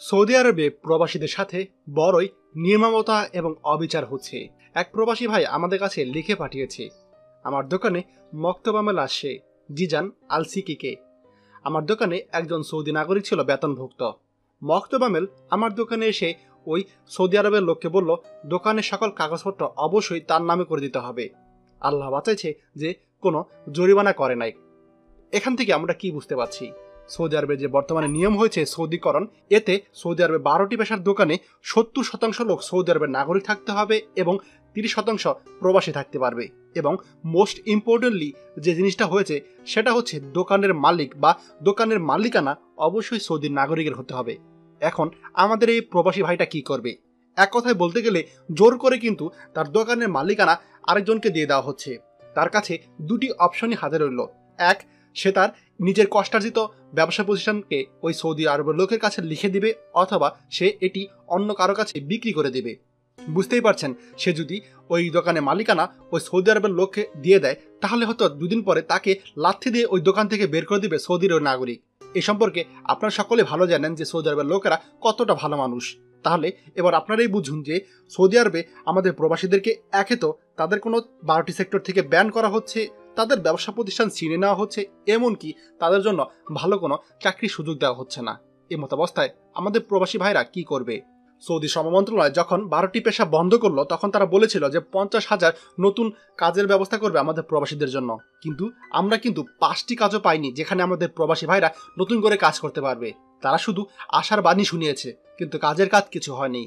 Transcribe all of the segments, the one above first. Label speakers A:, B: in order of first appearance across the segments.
A: Saudi আরবে প্রবাসীদের সাথে বড়ই নির্মমতা এবং অবিচার হচ্ছে। এক প্রবাসী ভাই আমাদের কাছে লিখে পাঠিয়েছে, আমার দোকানে মক্তবামেল আসে, জিজান আল সিকিকে আমার দোকানে একজন সৌদি নাগরিক ছিল বেতনভুক্ত। মক্তবামেল আমার দোকানে এসে ওই সৌদি আরবের লোককে বলল, দোকানের সকল কাগজপত্র অবশ্যই তার নামে করে দিতে হবে। আল্লাহ বাঁচাইছে যে কোনো জরিমানা করে নাই। এখান থেকে আমরা কি বুঝতে পারছি? সৌদি আরবের যে বর্তমানে নিয়ম হয়েছে সৌদিকরণ, এতে সৌদি আরবে বারোটি পেশার দোকানে সত্তর শতাংশ লোক সৌদি আরবের নাগরিক থাকতে হবে এবং তিরিশ শতাংশ প্রবাসী থাকতে পারবে। এবং মোস্ট ইম্পর্টেন্টলি যে জিনিসটা হয়েছে, সেটা হচ্ছে দোকানের মালিক বা দোকানের মালিকানা অবশ্যই সৌদির নাগরিকের হতে হবে। এখন আমাদের এই প্রবাসী ভাইটা কি করবে? এক কথায় বলতে গেলে জোর করে কিন্তু তার দোকানের মালিকানা আরেকজনকে দিয়ে দেওয়া হচ্ছে। তার কাছে দুটি অপশনই হাতে রইল। এক সে তার নিজের কষ্টার্জিত ব্যবসা প্রতিষ্ঠানকে ওই সৌদি আরবের লোকের কাছে লিখে দিবে অথবা সে এটি অন্য কারও কাছে বিক্রি করে দেবে। বুঝতেই পারছেন, সে যদি ওই দোকানে মালিকানা ওই সৌদি আরবের লোককে দিয়ে দেয়, তাহলে হয়তো দুদিন পরে তাকে লাথি দিয়ে ওই দোকান থেকে বের করে দিবে সৌদির ওই নাগরিক। এই সম্পর্কে আপনারা সকলে ভালো জানেন যে সৌদি আরবের লোকেরা কতটা ভালো মানুষ। তাহলে এবার আপনারাই বুঝুন যে সৌদি আরবে আমাদের প্রবাসীদেরকে একে তো তাদের কোনো বারোটি সেক্টর থেকে ব্যান করা হচ্ছে তাদের ব্যবসা প্রতিষ্ঠান ছিনে নেওয়া হচ্ছে, এমনকি তাদের জন্য ভালো কোনো চাকরির সুযোগ দেওয়া হচ্ছে না। এ মতাবস্থায় আমাদের প্রবাসী ভাইরা কি করবে? সৌদি শ্রম মন্ত্রণালয় যখন বারোটি পেশা বন্ধ করল, তখন তারা বলেছিল যে পঞ্চাশ হাজার নতুন কাজের ব্যবস্থা করবে আমাদের প্রবাসীদের জন্য। কিন্তু আমরা কিন্তু পাঁচটি কাজও পাইনি, যেখানে আমাদের প্রবাসী ভাইরা নতুন করে কাজ করতে পারবে। তারা শুধু আশার বাণী শুনিয়েছে, কিন্তু কাজের কাজ কিছু হয়নি।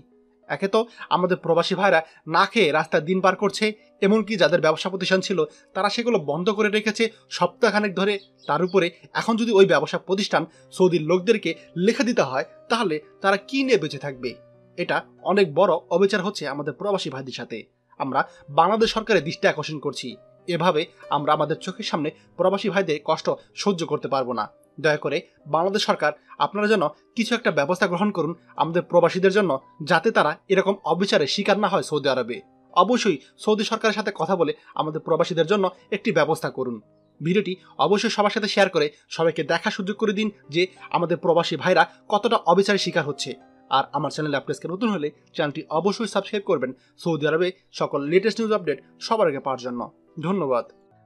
A: একে তো আমাদের প্রবাসী ভাইরা না খেয়ে রাস্তায় দিন পার করছে, এমনকি যাদের ব্যবসা প্রতিষ্ঠান ছিল, তারা সেগুলো বন্ধ করে রেখেছে সপ্তাহখানেক ধরে। তার উপরে এখন যদি ওই ব্যবসা প্রতিষ্ঠান সৌদির লোকদেরকে লেখা দিতে হয়, তাহলে তারা কি নিয়ে বেঁচে থাকবে? এটা অনেক বড় অবিচার হচ্ছে আমাদের প্রবাসী ভাইদের সাথে। আমরা বাংলাদেশ সরকারের দৃষ্টি আকর্ষণ করছি। এভাবে আমরা আমাদের চোখের সামনে প্রবাসী ভাইদের কষ্ট সহ্য করতে পারব না। দয়া করে বাংলাদেশ সরকার, আপনারা যেন কিছু একটা ব্যবস্থা গ্রহণ করুন আমাদের প্রবাসীদের জন্য, যাতে তারা এরকম অবিচারে শিকার না হয় সৌদি আরবে। অবশ্যই সৌদি সরকারের সাথে কথা বলে আমাদের প্রবাসীদের জন্য একটি ব্যবস্থা করুন। ভিডিওটি অবশ্যই সবার সাথে শেয়ার করে সবাইকে দেখার সুযোগ করে দিন যে আমাদের প্রবাসী ভাইরা কতটা অবিচারের শিকার হচ্ছে। আর আমার চ্যানেলে আপডেটসকে নতুন হলে চ্যানেলটি অবশ্যই সাবস্ক্রাইব করবেন। সৌদি আরবে সকল লেটেস্ট নিউজ আপডেট সবার আগে পাওয়ার জন্য। ধন্যবাদ।